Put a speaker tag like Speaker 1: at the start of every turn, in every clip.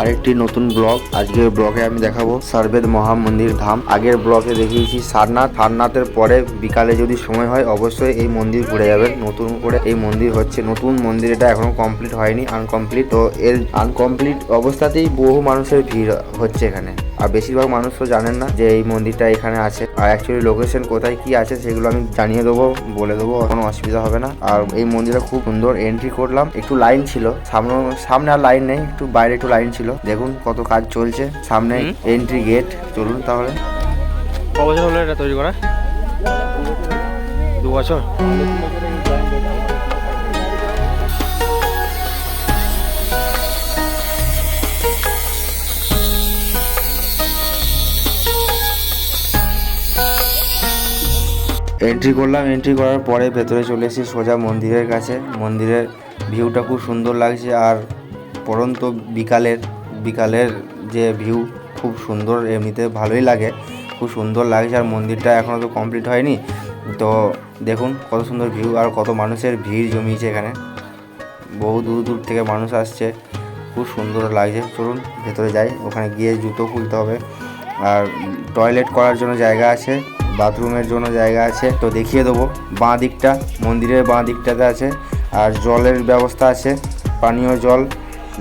Speaker 1: আরেকটি নতুন ব্লগ। আজকের ব্লগে আমি দেখাবো সারবেদ মহামন্দির ধাম। আগের ব্লগে দেখিয়েছি সারনাথ। সারনাথের পরে বিকালে যদি সময় হয়, অবশ্যই এই মন্দির ঘুরে যাবেন। নতুন করে এই মন্দির হচ্ছে নতুন মন্দির। এটা এখনও কমপ্লিট হয়নি আনকমপ্লিট তো এর আনকমপ্লিট অবস্থাতেই বহু মানুষের ভিড় হচ্ছে এখানে। আর বেশিরভাগ মানুষ তো জানেন না যে এই মন্দিরটা এখানে আছে। আর অ্যাকচুয়ালি লোকেশন কোথায় কি আছে সেগুলো আমি জানিয়ে দেবো বলে দেবো কোনো অসুবিধা হবে না। আর এই মন্দিরটা খুব সুন্দর এন্ট্রি করলাম। একটু লাইন ছিল। সামনে সামনে আর লাইন নেই একটু বাইরে একটু লাইন ছিল। দেখুন কত কাজ চলছে। সামনে এন্ট্রি গেট চলুন তাহলে।
Speaker 2: ক বছর হলো এটা তৈরি করা? দু বছর?
Speaker 1: এন্ট্রি করলাম এন্ট্রি করার পরে ভেতরে চলে এসেছি সোজা মন্দিরের কাছে। মন্দিরের ভিউটা খুব সুন্দর লাগছে আর পরন্ত বিকালের বিকালের যে ভিউ খুব সুন্দর, এমনিতে ভালোই লাগে, খুব সুন্দর লাগছে আর মন্দিরটা এখনও তো কমপ্লিট হয়নি। তো দেখুন কত সুন্দর ভিউ আর কত মানুষের ভিড় জমিয়েছে এখানে। বহু দূর দূর থেকে মানুষ আসছে, খুব সুন্দর লাগছে। চলুন ভেতরে যাই, ওখানে গিয়ে জুতো খুলতে হবে। আর টয়লেট করার জন্য জায়গা আছে। বাথরুমের জন্য জায়গা আছে, তো দেখিয়ে দেবো। বাঁ দিকটা, মন্দিরের বাঁ দিকটাতে আছে, আর জলের ব্যবস্থা আছে, পানীয় জল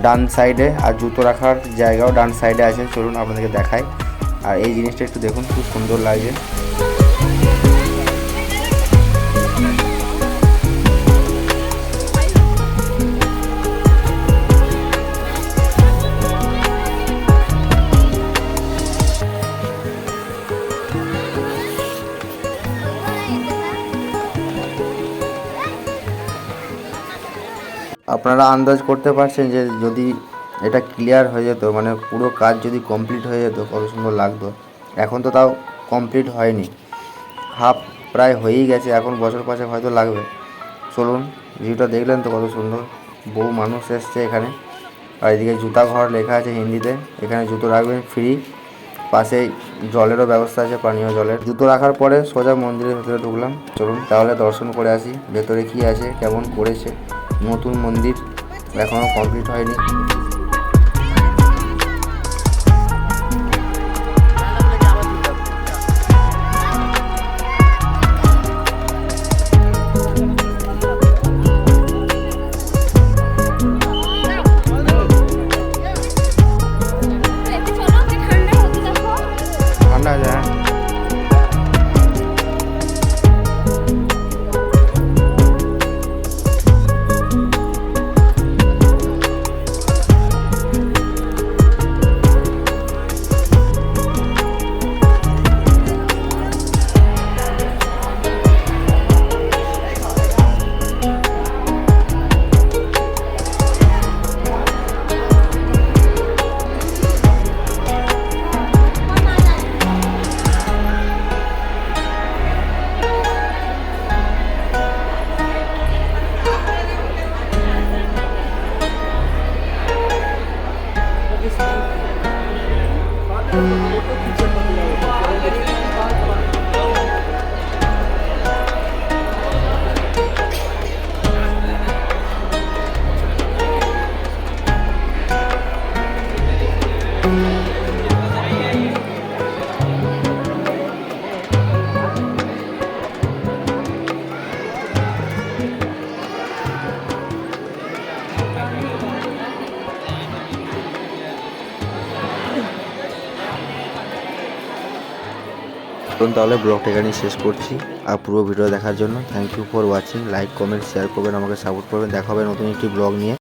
Speaker 1: ডান সাইডে, আর জুতো রাখার জায়গাও ডান সাইডে আছে। চলুন আপনাদেরকে দেখাই। আর এই জিনিসটা একটু দেখুন, খুব সুন্দর লাগছে। আপনারা আন্দাজ করতে পারছেন যে যদি এটা ক্লিয়ার হয়ে যেত মানে পুরো কাজ যদি কমপ্লিট হয়ে যেত, কত সুন্দর লাগতো। এখন তো তাও কমপ্লিট হয়নি। হাফ প্রায় হয়েই গেছে, এখন বছর পাঁচেক হয়তো লাগবে। চলুন, ভিউটা দেখলেন তো কত সুন্দর। বহু মানুষ এসছে এখানে। আর এদিকে জুতা ঘর লেখা আছে হিন্দিতে। এখানে জুতো রাখবেন ফ্রি পাশেই জলেরও ব্যবস্থা আছে, পানীয় জলের। জুতো রাখার পরে সোজা মন্দিরের ভেতরে ঢুকলাম। চলুন, তাহলে দর্শন করে আসি। ভেতরে কি আছে, কেমন করেছে। নতুন মন্দির এখনও কমপ্লিট হয়নি।
Speaker 3: thank
Speaker 1: mm -hmm. you চলুন তাহলে ব্লগটা এখানেই শেষ করছি আর পুরো ভিডিও দেখার জন্য thank you for watching like comment share করবেন, আমাকে সাপোর্ট করবেন। দেখা হবে নতুন একটি ব্লগ নিয়ে।